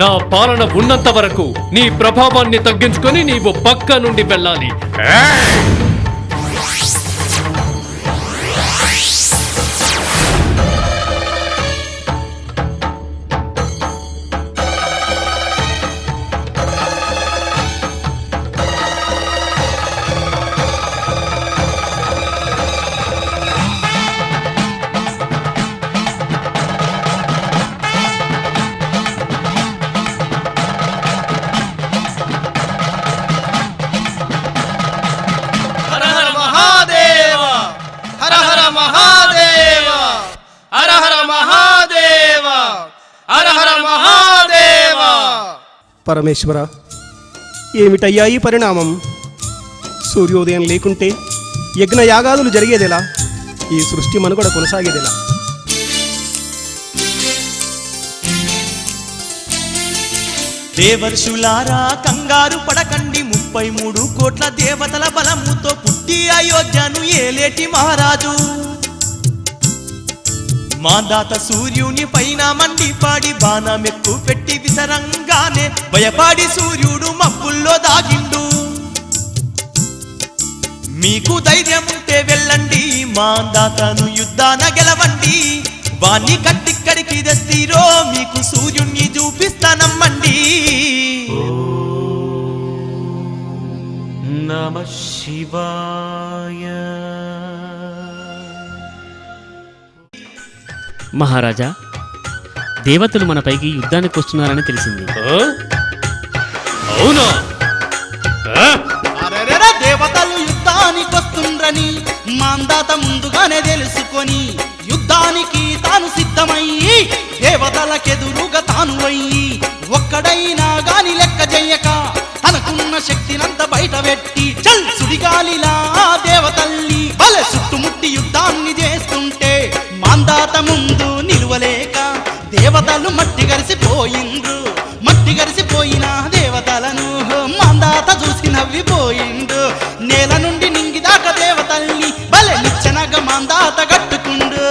నా పాలన ఉన్నంత వరకు నీ ప్రభావాన్ని తగ్గించుకొని నీవు పక్క నుండి వెళ్ళాలి. మహాదేవ! పరమేశ్వర ఏమిటయ్యా ఈ పరిణామం? సూర్యోదయం లేకుంటే యజ్ఞ యాగాదులు జరిగేదెలా? ఈ సృష్టి మనుగడ కొనసాగేదెలా? దేవర్షులారా కంగారు పడకండి. ముప్పై మూడు కోట్ల దేవతల బలముతో పుట్టి అయోధ్యను ఏలేటి మహారాజు. మాందాత సూర్యుని పైన మండిపాడి బాణమెక్కు పెట్టి విసరంగానే భయపాడి సూర్యుడు మబ్బుల్లో దాగిండు. మీకు ధైర్యం ఉంటే వెళ్ళండి మాందాతను యుద్ధాన గెలవండి. వాణ్ణి కట్టిక్కడికి తెస్తీరో మీకు సూర్యుణ్ణి చూపిస్తానమ్మండి నమ శివా మహారాజా దేవతలు మనపైకి యుద్ధానికి వస్తున్నారని తెలిసింది? అవునా? దేవతలు యుద్ధానికి వస్తుండ్రని మాందాత ముందుగానే తెలుసుకొని యుద్ధానికి తాను సిద్ధమయ్యి దేవతలకెదురుగా తాను అయ్యి ఒక్కడైనా గాని లెక్క చెయ్యక తనకున్న శక్తినంత బయట పెట్టి చల్ సుడిగాలిలా ఆ మాందాత ముందు నిలువలేక దేవతలు మట్టి గరిసిపోయిండ్రు. మట్టి గరిసిపోయిన దేవతలను మాందాత చూసి నవ్విపోయిండు నేల నుండి నింగిదాక దేవతల్ని బలె నిచ్చనగా మాందాత కట్టుకుండు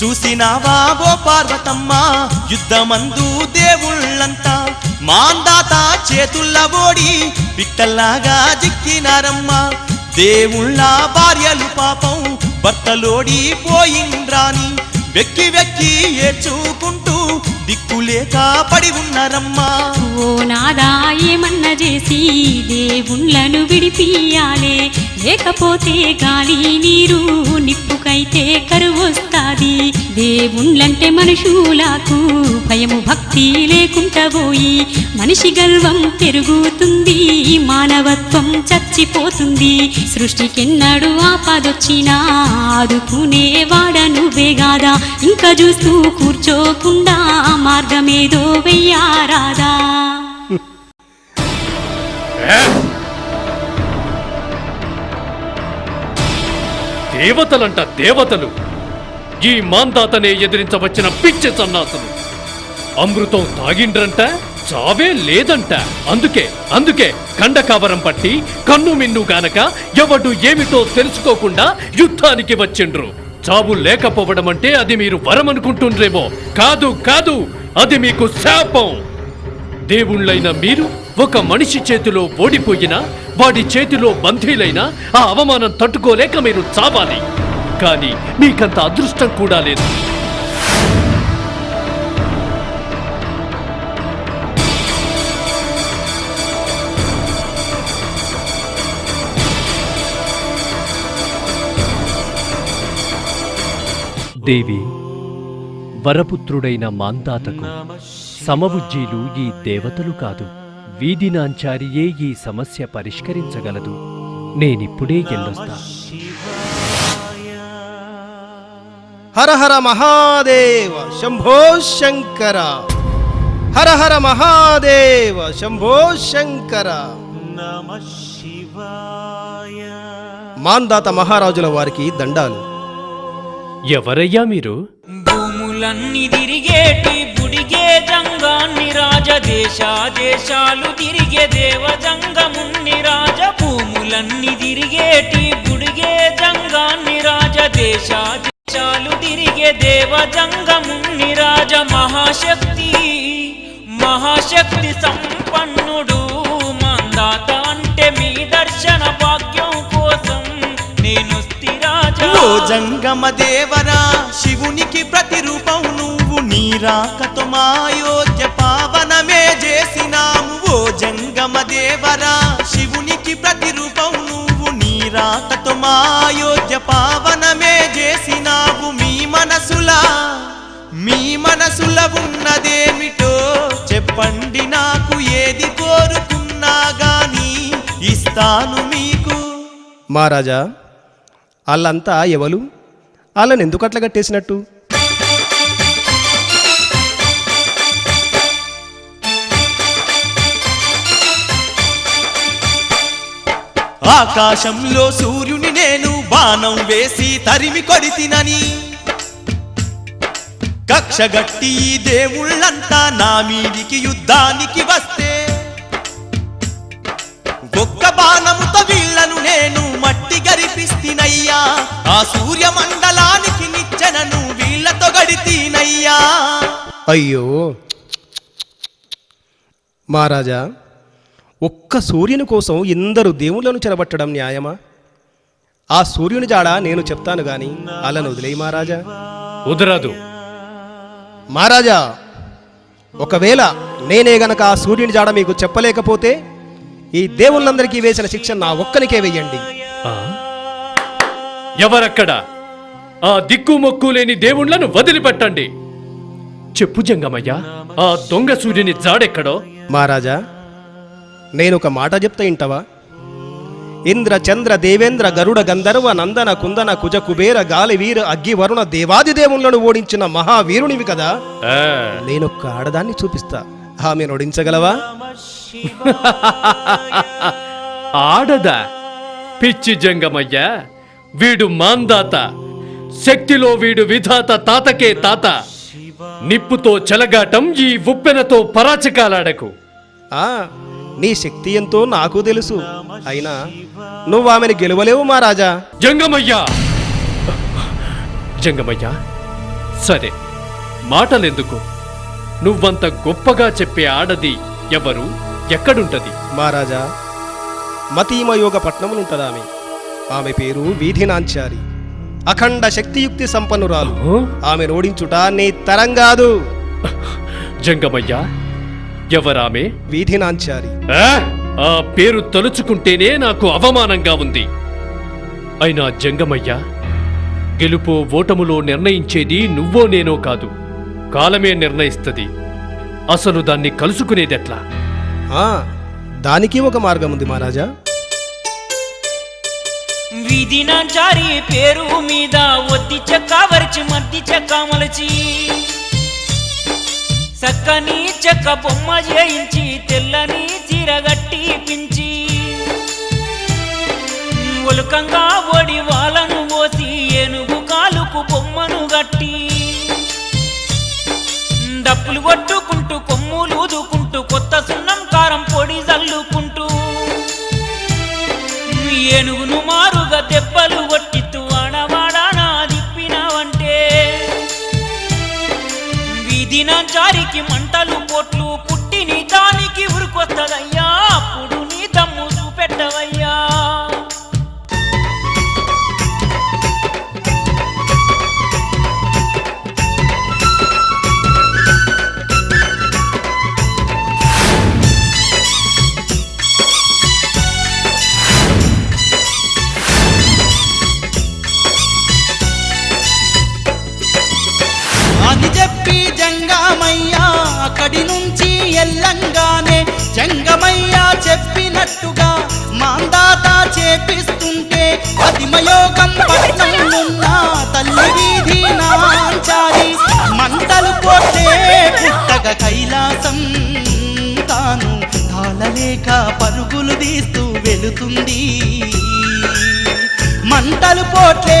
చూసినావా ఓ పార్వతమ్మ యుద్ధమందు దేవుళ్ళంతా మాందాత చేతుల్ల ఓడి పిట్టల్లాగా జిక్కినారమ్మా. దేవుళ్ళ భార్యలు పాపం భర్తలోడి పోయిండ్రాని. వెక్కి వెక్కి ఏడ్చుకుంటూ దిక్కులేక పడి ఉన్నారమ్మా. ఓ నాదా ఏమన్న చేసి దేవుళ్ళను విడిపియాలే లేకపోతే గాలి నీరు నిప్పుకైతే కరువొస్తాది దేవుళ్ళంటే మనుషులకు భయము భక్తి లేకుండా పోయి మనిషి గర్వం పోతుంది మానవత్వం చచ్చిపోతుంది. సృష్టికెన్నడు ఆపదొచ్చినా ఆదుకునేవాడ నువ్వేగాదా ఇంకా చూస్తూ కూర్చోకుండా మార్గమేదో వెయ్యారాదా. దేవతలంట దేవతలు. ఈ మాందాతనే ఎదిరించవచ్చిన పిచ్చి సన్నాసులు. అమృతం తాగిండ్రంట? చావే లేదంట. అందుకే అందుకే కండకావరం పట్టి కన్ను మిన్ను గానక ఎవడు ఏమిటో తెలుసుకోకుండా యుద్ధానికి వచ్చిండ్రు. చావు లేకపోవడం అంటే అది మీరు వరమనుకుంటుండ్రేమో. కాదు కాదు అది మీకు శాపం. దేవుళ్ళైన మీరు ఒక మనిషి చేతిలో ఓడిపోయినా వాడి చేతిలో బంధీలైనా ఆ అవమానం తట్టుకోలేక మీరు చావాలి. కానీ మీకంత అదృష్టం కూడా లేదు. దేవి వరపుత్రుడైన మాందాతకు సమబుజ్జీలు ఈ దేవతలు కాదు వీధినాంచారియే ఈ సమస్య పరిష్కరించగలదు. నేనిప్పుడే ఎల్లొస్తా. హర హర మహాదేవ శంభో శంకర. హర హర మహాదేవ శంభో శంకర. నమ శివాయ. మాందాత మహారాజుల వారికి దండాలు. ఎవరయ్యా మీరు? భూములన్నీ తిరిగేటి బుడిగే జంగాన్ని రాజ రాజదేశాదేశాలు తిరిగే దేవ దేవజంగమున్ని రాజ భూములన్నీ తిరిగేటి బుడిగే జంగాన్ని రాజ రాజదేశాదేశాలు తిరిగే దేవ దేవజంగమున్ని రాజ మహాశక్తి మహాశక్తి సంపన్నుడు. మందాత అంటే మీ దర్శన ఓ జంగమ దేవరా శివునికి ప్రతిరూపం నువ్వు నీ రాకతో మా పావనమే చేసినాము. ఓ జంగమ దేవరా శివునికి ప్రతిరూపం నువ్వు నీ రాకతో మా పావనమే చేసినావు. మీ మనసులా మీ మనసుల ఉన్నదేమిటో చెప్పండి నాకు ఏది కోరుకున్నా గాని ఇస్తాను మీకు. మహారాజా వాళ్ళంతా ఎవలు? వాళ్ళని ఎందుకు అట్లా కట్టేసినట్టు? ఆకాశంలో సూర్యుని నేను బాణం వేసి తరిమి కొడితినని కక్షగట్టి దేవుళ్ళంతా నా మీదికి యుద్ధానికి వస్తే ఒక్క బాణముతో ఆ సూర్య మండలానికి నిచ్చెనను వీళ్ళతో గడితీనయ్యా. అయ్యో. మహారాజా ఒక్క సూర్యుని కోసం ఇందరు దేవుళ్ళను చెరబట్టడం న్యాయమా? ఆ సూర్యుని జాడ నేను చెప్తాను గాని అలను వదిలేయి మహారాజా. ఉదరాదు మహారాజా ఒకవేళ నేనే గనక ఆ సూర్యుని జాడ మీకు చెప్పలేకపోతే ఈ దేవుళ్ళందరికీ వేసిన శిక్ష నా ఒక్కనికే వెయ్యండి ఆ? ఎవరక్కడ? ఆ దిక్కు మొక్కు లేని దేవుళ్ళను వదిలిపెట్టండి. చెప్పు జంగమయ్య ఆ దొంగ సూర్యుని జాడెక్కడో? మహారాజా నేను ఒక మాట చెప్తా ఇంటవా? ఇంద్ర చంద్ర దేవేంద్ర గరుడ గంధర్వ నందన కుందన కుజ కుబేర గాలి వీర అగ్గి వరుణ దేవాది దేవుళ్ళను ఓడించిన మహావీరునివి కదా? ఆ, నేనొక్క ఆడదాన్ని చూపిస్తా. ఆమెను ఓడించగలవా ఆడదా? పిచ్చి జంగమయ్య వీడు మాందాత. శక్తిలో వీడు విధాత తాతకే తాత. నిప్పుతో చెలగాటం ఈ ఉప్పెనతో పరాచకాలాడకు. ఆ నీ శక్తి ఎంతో నాకు తెలుసు. అయినా నువ్వు ఆమెను గెలవలేవు మహారాజా జంగమయ్య! జంగమయ్య సరే మాటలెందుకు? నువ్వంత గొప్పగా చెప్పే ఆడది ఎవరు? ఎక్కడుంటది? మహారాజా మతీమయోగ పట్నములుంటది ఆమె పేరు వీధినాంచారి. అఖండ శక్తియుక్తి సంపన్నురాలు. ఆమె ఓడించుట నీ తరం కాదు. జంగమయ్య ఎవరామె? వీధినాంచారి. ఆ? ఆ పేరు తలుచుకుంటేనే నాకు అవమానంగా ఉంది. అయినా జంగమయ్య గెలుపు ఓటములో నిర్ణయించేది నువ్వో నేనో కాదు. కాలమే నిర్ణయిస్తది. అసలు దాన్ని కలుసుకునేదెట్లా? ఆ దానికి ఒక మార్గం ఉంది మహారాజా. విధినాచారి పేరు మీద ఒత్తి చెక్క వరిచి మద్ది చెక్క మలచి. చక్కని చెక్క బొమ్మ చేయించి తెల్లని చీరగట్టి పించి. ఒలుకంగా ఓడి వాళ్ళను పోసి ఏనుగు కాలుకు బొమ్మను గట్టి డప్పులు కొట్టుకుంటూ కొమ్ములు ఊదుకుంటూ కొత్త సున్నం కారం పొడి జల్లుకుంటూ. ఏనుగును మారుగా దెబ్బలు చేపిస్తుంటే పదిమయోగం పట్నంలో తల్లి వీధి నాంచాలి. మంటలు పోతే పుట్టగ కైలాసం తాను తాళలేక పరుగులు తీస్తూ వెళుతుంది. మంటలు పోట్లే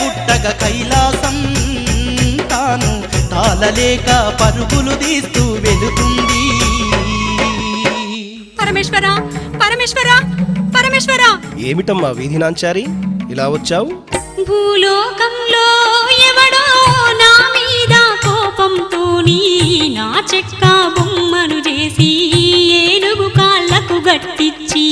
పుట్టగ కైలాసం తాను తాళలేక పరుగులు తీస్తూ వెళుతుంది. పరమేశ్వర పరమేశ్వర పరమేశ్వర. ఏమిటమ్మా వీధినాంచారి ఇలా వచ్చావు? భూలోకంలో ఎవడో నా మీద కోపంతో నా చెక్క బొమ్మను చేసి ఏనుగు కాళ్ళకు గట్టిచ్చి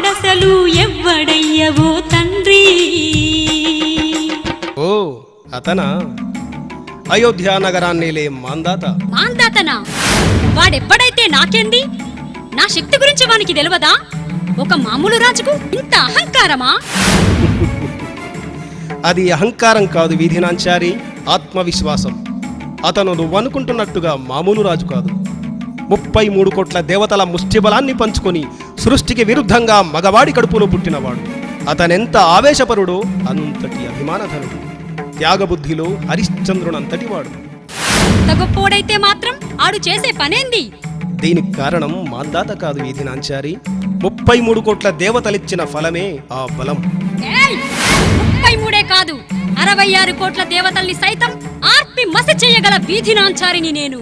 ఆడసలు ఎవ్వడయ్యవో తండ్రి. ఓ అతనా? అయోధ్య నగరాన్నేలే మాందాత. మాందాతనా? వాడెవ్వడైతే నాకేంది? నా శక్తి గురించి వానికి తెలియదా ఒక మామూలు రాజుకు ఇంత అహంకారమా? అది అహంకారం కాదు వీధినాంచారి ఆత్మవిశ్వాసం. అతను నువ్వనుకుంటున్నట్టుగా మామూలు రాజు కాదు. ముప్పై మూడు కోట్ల దేవతల ముష్టిబలాన్ని పంచుకొని సృష్టికి విరుద్ధంగా మగవాడి కడుపులో పుట్టినవాడు. అతనెంత ఆవేశపరుడో అంతటి అభిమానధనుడు త్యాగబుద్ధిలో హరిశ్చంద్రునంతటి వాడు. అంత గొప్పోడైతే మాత్రం ఆడు చేసే పనేంది? దీనికి కారణం మాందాత కాదు వీధినాంచారి ముప్పై మూడు కోట్ల దేవతలిచ్చిన ఫలమే ఆ బలం! ముప్పై మూడే కాదు అరవై ఆరు కోట్ల దేవతల్ని సైతం ఆర్పి మసి చెయ్యగల వీధి నాంచారిని నేను.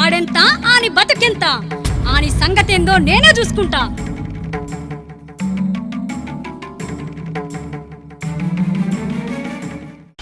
ఆడెంత ఆని బతుకెంత? ఆని సంగతేందో నేనే చూసుకుంటా.